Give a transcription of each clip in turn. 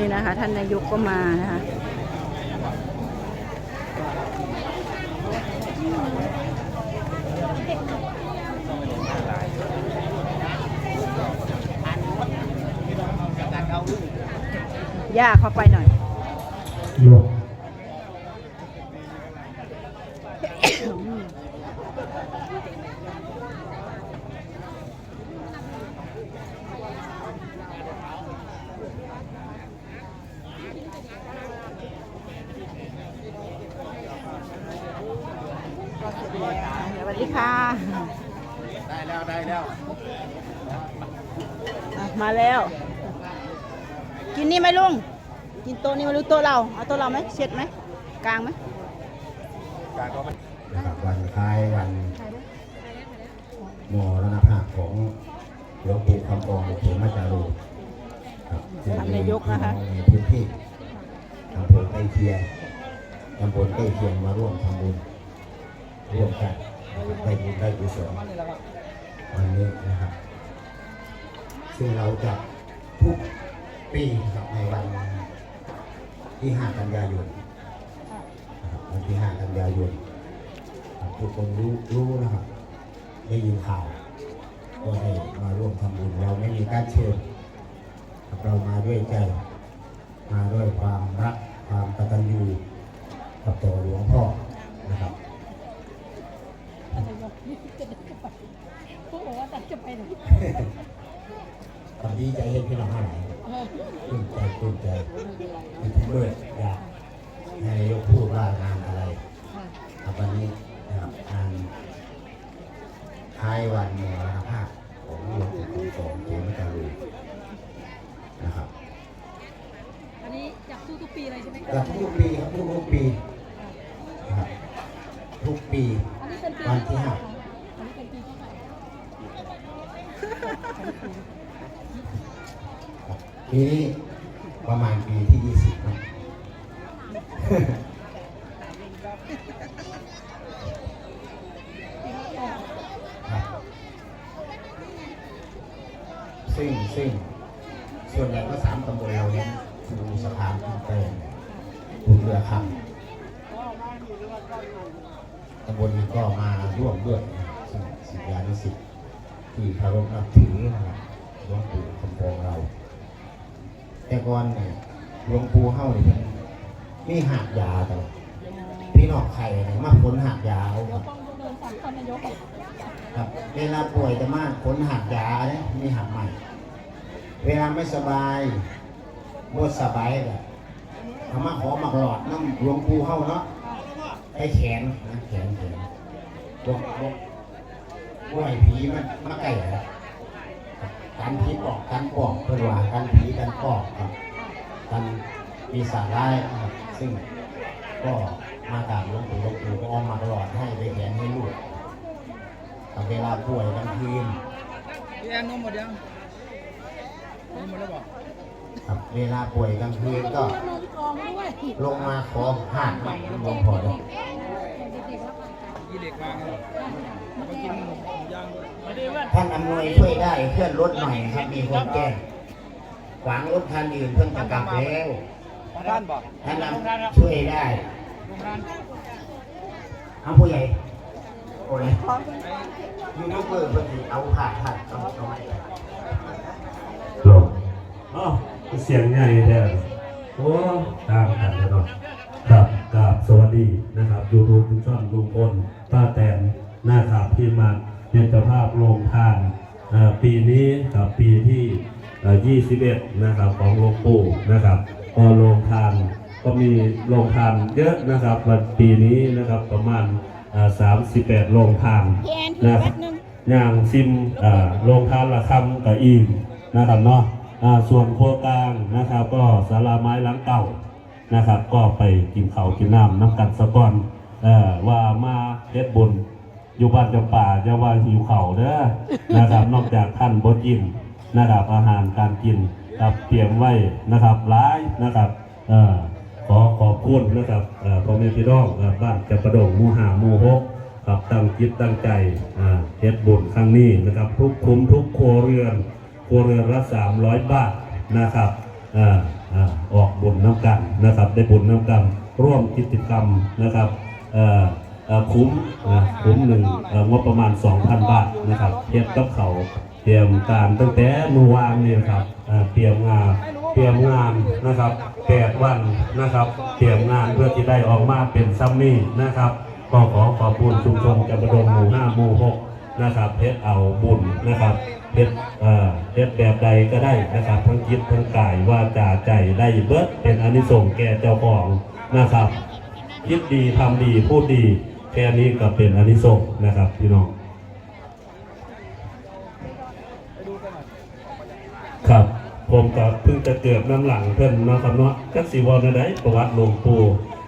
นี่นะคะ ท่านนายกก็มานะคะย่าเข้าไปหน่อย โยก สวัสดีค่ะ ได้แล้วได้แล้วอะมาแล้ว กินนี่ไหมลุง กินโต๊ะนี่ไหมาลุงโต๊ะเรา เอาโต๊ะเราไหมเช็ดไหม กลางไหมการก็ไม่นะครับวันคล้ายวันมรณภาพของหลวงปู่คำกองเขมจารุครับซึ่งท่านนายกนะคะในพื้นที่อำเภอใกล้เคียงตำบลใกล้เคียงมาร่วมทำบุญร่วมกันนะครับ ได้บุญได้กุศลวันนี้นะครับ ซึ่งเราจะทุกปีครับในวันที่5กันยายนวันที่5กันยายนทุกคนรู้รู้นะครับ ได้ยินข่าวก็ได้มาร่วมทำบุญเราไม่มีการเชิญเรามาด้วยใจ มาด้วยความรักความกตัญญูกับต่อหลวงพ่อนะครับ พวกบอกว่าตัดจะไปไหนตอนดีใจเห็นพี่น้องเท่าไหร่ตื่นใจตื่นใจมีทุกเมื่ออยากให้นายกพูดว่างานอะไรครับวันนี้นะครับงานท้ายวันมรณภาพของหลวงปู่คำสอนเขมจารุนะครับ อันนี้อยากสู้ทุกปีเลยใช่ไหม อยากทุกปีครับทุกทุกปีนะครับทุกปี อันนี้เป็นปี วันที่ห้า อันนี้เป็นปีที่เท่าไหร่ ปีนี้ประมาณปีที่ยี่สิบนะครับซึ่งซึ่งส่วนใหญ่ก็สามตำบลเราเนี่ยดูสะพานขึ้นไปบุญเรือคำตำบลนี้ก็มาร่วมด้วยสิทธิานุสิทธิ์ที่เคารพนับถือนะครับหลวงปู่คำพองเรา แต่ก่อนเนี่ยหลวงปู่เฮ้านี่เป็นมีหากยาแต่พี่นอกไข่เนี่ยมาพ้นหากยาเอาเวต้องเดินสามครับเวลาป่วยจะมาผลหักยาเนี่ยมีหักใหม่ เวลาไม่สบายบวดสบายก็เอามาขอหมักหลอดน้ำหลวงปู่เข้าเนาะไปแขนนะแขนแขนบวกบวกบวกให้ผีมันมาไก่ครับ กันผีปอกกันปอกเพื่อนว่ากันผีกันปอกครับกันปีศาจร้ายนะครับซึ่งก็มาตามหลวงปู่หลวงปู่ก็เอาหมักหลอดให้ไปแขนให้ลูกแต่เวลาป่วยกลางคืนพี่แอนนมหมดยังนมหมดแล้วบอกครับเวลาป่วยกลางคืนก็นมกองด้วยลงมาขอหาดใหม่หลวงพ่อเลย เด็กๆรับไป ยี่เด็กมาไงมากินหมูย่างด้วย ท่านอำนวยช่วยได้เคลื่อนรถหน่อยครับมีคนแจ้งขวางรถคันอื่นเพิ่งจะกลับแล้วท่านบอกท่านอำช่วยได้ลุงร้านเอาผู้ใหญ่โอ้ยยูทูบเบอร์เพิ่งสิเอาผ่าผ่าเอาเอาไว้หลงอ๋อเสียงใหญ่แท้โอ้ตามกันเลยเนาะครับกับสวัสดีนะครับยูทูบทุกช่องลุงพลป้าแตนหน้าขาวที่มา เป็นเจ้าภาพโรงทานปีนี้กับปีที่เอ่อ21 นะครับของหลวงปู่นะครับพอโรงทานก็มีโรงทานเยอะนะครับวันปีนี้นะครับประมาณ 38 โรงทานนถือนะครับบนึงย่างซิมโรงทานละคำกับอีมนะครับเนาะส่วนครัวกลางนะครับ ก็สาราไม้หลังเก่านะครับ ก็ไปกินเขาวกินน้ำน้ำกันสะก่อนว่ามาเฮ็ดบุญ อยู่บ้านจำป่าจะว่าหิวเข่าวเด้อนะครับ นอกจากท่านบดยินนะครับอาหารการกินครับเตรียมไว้นะครับหลายนะครับเอ่อขอขอบคุณนะครับเอ่อพ่อแม่พี่น้องเอ่อบ้านจะประดงหมู่หาหมู่หกครับตั้งจิตตั้งใจอ่าเฮ็ดบุญครั้งนี้นะครับ ทุกคุ้มทุกครัวเรือนครัวเรือนละ300บาทนะครับอ่าอ่าออกบุญน้ำกันนะครับ ได้บุญน้ำกันร่วมกิจกรรมนะครับเอ่อเอ่อ คุ้มนะคุ้มหนึ่งเอ่องบประมาณ 2,000 บาทนะครับเทียบกับเขาเตรียมการตั้งแต่เมื่อวานนี่ครับเตรียมงานเตรียมงานนะครับแปดวันนะครับ เตรียมงานเพื่อที่ได้ออกมาเป็นซัมมี่นะครับก็ขอขอบคุณชุมชนจับประดงหมู่ห้าหมู่หกนะครับเพชรเอาบุญนะครับเพชรเอ่อเพชรแบบใดก็ได้นะครับ ทั้งจิตทั้งกายว่าจาใจได้เบิดเป็นอานิสงส์แก่เจ้าของนะครับคิดดีทำดีพูดดี แค่นี้ก็เป็นอนิสงส์นะครับพี่น้องครับ ผมก็เพิ่งจะเกิดน้ำหลังเพิ่นนะครับเนาะจัสีวอลได้ประวัติหลวงปู่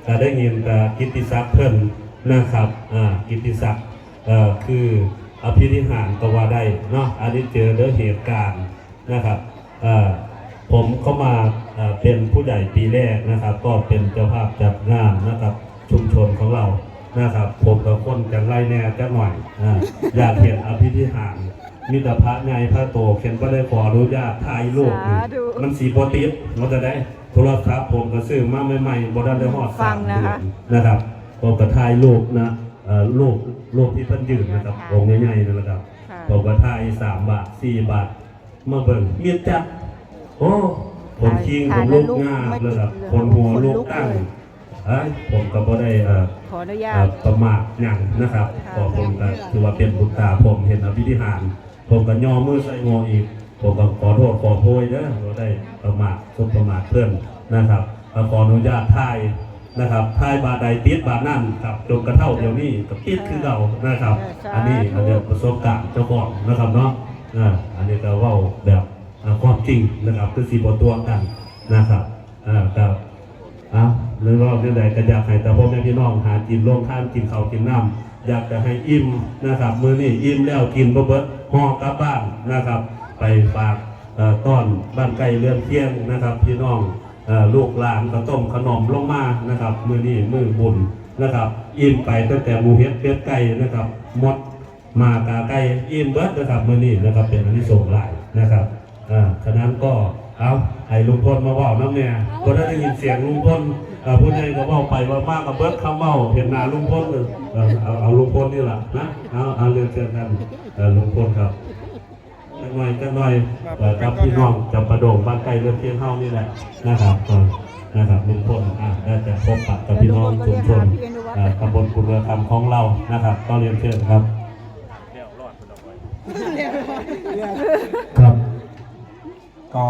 แต่ได้ยินแต่กิติศักดิ์เพิ่นนะครับอ่ากิติศักดิ์เอ่อคืออภิธิหารก็ว่าได้เนาะอันนี้เจอเรื่องเหตุการณ์นะครับเอ่อผมเข้ามาเป็นผู้ใหญ่ปีแรกนะครับ ก็เป็นเจ้าภาพจัดงานนะครับ ชุมชนของเรา นะครับ ผมกับคนจังไรแน่จักหน่อยอ่าอยากเห็นอภิธิหารมิตรพระไงพระโตเขียนก็ได้ขออนุญาตถ่ายรูปนี่สาธุ มันสีโปรติดมันจะได้โทรศัพท์ผมก็ซื้อมาใหม่ๆบได้ได้หอดฟัสางมนะเดือคะนนะครับผมก็ถ่ายรูปนะเอ่อรูปรูปที่เพิ่นยืนนะครับองค์ใหญ่ๆนั่นแหละครับ ค่ะ ผมก็ถ่ายสามบาทสี่บาทมาเบิ่งเมียจัดโอ้ผมคิงผมลูกงาบเลยครับ คนหัวลูกตั้งเอ้ยผมก็บ่ได้เอ่อขออนุญาเอ่ตอประมาทอย่างนะครับค่ะ ก็ผมก็ถือว่าเป็นบุญตาผมเห็นอภิธิหาร ผมก็ย่อมือใส่งออีก ผมก็ขอโทษขอโพยเด้อเราได้ประมาทสมประมาทเพื่อนนะครับก็ขออนุญาตถ่ายนะครับถ่ายบาทใดติดบาทนั่นครับจนกระเท่าเดี๋ยวนี้กับติดคือเรานะครับ อันนี้อันเดียวประสบการณ์เจ้าของนะครับเนาะอ่าอันนี้ก็เว่าแบบอ่าความจริงนะครับคือสีบตัวกันนะครับอ่าครับอะ เรื่องรอบเรื่องใดก็อยากให้แต่พ่อแม่พี่น้องหากินร่วมข้ามกินข้าวกินน้ำอยากจะให้อิ่มนะครับมื้อนี้อิ่มแล้วกินเบิดห่อกลับบ้านนะครับ ไปฝากต้อนบ้านไก่เรือนเที่ยงนะครับ พี่น้องลูกหลานก็ต้มขนมลงมานะครับมื้อนี้มื้อบุญนะครับ อิ่มไปตั้งแต่หมูเฮ็ดเป็ดไก่นะครับหมดมากาไก่อิ่มเบิดนะครับมื้อนี้นะครับเป็นอันนี้ส่งหลายนะครับอ่าฉะนั้นก็ เอาให้ลุงพลมาเว่าน้ำเนี่ยก็ได้ยินเสียงลุงพลเอ่อผู้ใหญ่ก็เว้าไปว่ามากกับเบิดคำเว้าเห็นหน้าลุงพลเลยเอาเอาลุงพลนี่แหละนะเอาเอาเรียนเชิญกันลุงพลครับจังหน่อยจังหน่อยกับพี่น้องจำประโดงบ้านไกลเรือนเทียงเฮานี่แหละนะครับนะครับลุงพลอะได้จะพบปะกับพี่น้องชุมชนตำบลกุลเรือคำของเรานะครับ ก็เรียนเชิญครับครับ ก็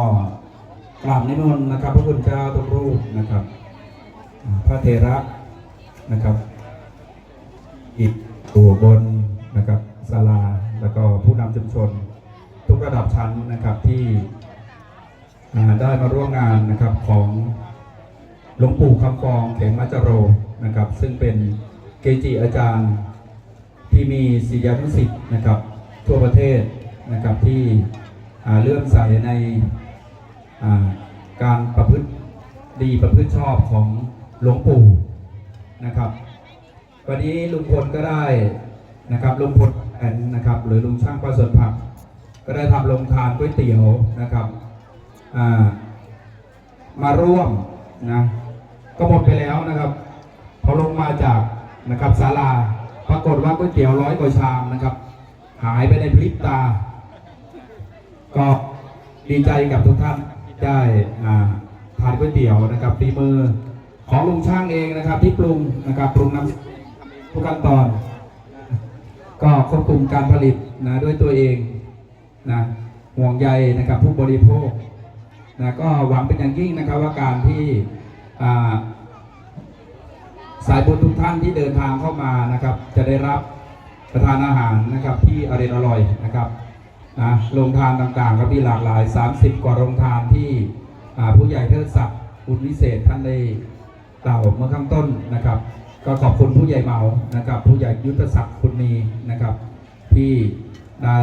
กราบนิมนต์นะครับ พระคุณเจ้าทุกรูปนะครับ พระเทระนะครับอิฐตัวบนนะครับศาลาแล้วก็ผู้นำชุมชน ทุกระดับชั้นนะครับที่ได้มาร่วมงานนะครับของหลวงปู่คำฟองเขมมัจโรนะครับ ซึ่งเป็นเกจิอาจารย์ที่มีศิษยานุสิษย์นะครับ ทั่วประเทศนะครับที่ เลื่อมใสในการประพฤติดีประพฤติชอบของหลวงปู่นะครับ วันนี้ลุงพลก็ได้นะครับลุงพลแอนนะครับ หรือลุงช่างประสริฐผัก ก็ได้ทำลงทานก๋วยเตี๋ยวนะครับามาร่วมนะก็หมดไปแล้วนะครับพอลงมาจากนะครับศาลาปรากฏว่าก๋วยเตี๋ยวร้อยกว่าชามนะครับ หายไปในพริบตา ก็ดีใจกับทุกท่านได้ทานก๋วยเตี๋ยวนะครับฝีมือของลุงช่างเองนะครับ ที่ปรุงนะครับปรุงน้ำทุกขั้นตอน ก็ควบคุมการผลิตนะด้วยตัวเองนะห่วงใยนะครับผู้บริโภคนะก็หวังเป็นอย่างยิ่งนะครับว่าการที่สายบุญทุกท่านที่เดินทางเข้ามานะครับ จะได้รับประทานอาหารนะครับที่อร่อยอร่อยนะครับ นะโรงทานต่างๆก็มีหลากหลาย 30 กว่าโรงทานที่ผู้ใหญ่เทิดศักดิ์บุญวิเศษท่านได้กล่าวเมื่อข้างต้นนะครับ ก็ขอบคุณผู้ใหญ่เหมานะครับ ผู้ใหญ่ยุทธศักดิ์คุณมีนะครับ ที่ได้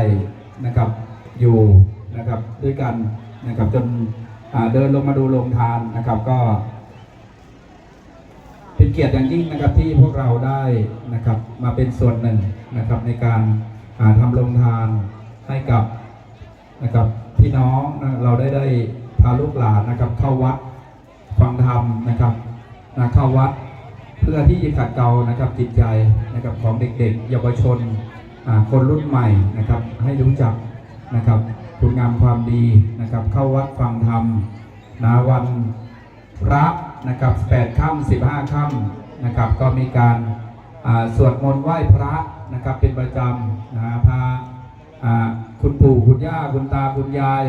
นะครับอยู่นะครับด้วยกันนะครับจนเดินลงมาดูโรงทานนะครับก็ เป็นเกียรติอย่างยิ่งนะครับที่พวกเราได้นะครับมาเป็นส่วนหนึ่งนะครับในการอ่าทำโรงทาน ให้กับนะครับพี่น้องนะเราได้ได้พาลูกหลานนะครับเข้าวัดฟังธรรมนะครับนะเข้าวัดเพื่อที่จะขัดเกลานะครับจิตใจนะครับของเด็กๆ เยาวชนคนรุ่นใหม่นะครับให้รู้จักนะครับคุณงามความดีนะครับเข้าวัดฟังธรรมนะวันพระนะครับ8ค่ำ15ค่ำนะครับก็มีการสวดมนต์ไหว้พระนะครับเป็นประจำนะพา คุณปู่คุณย่าคุณตาคุณยาย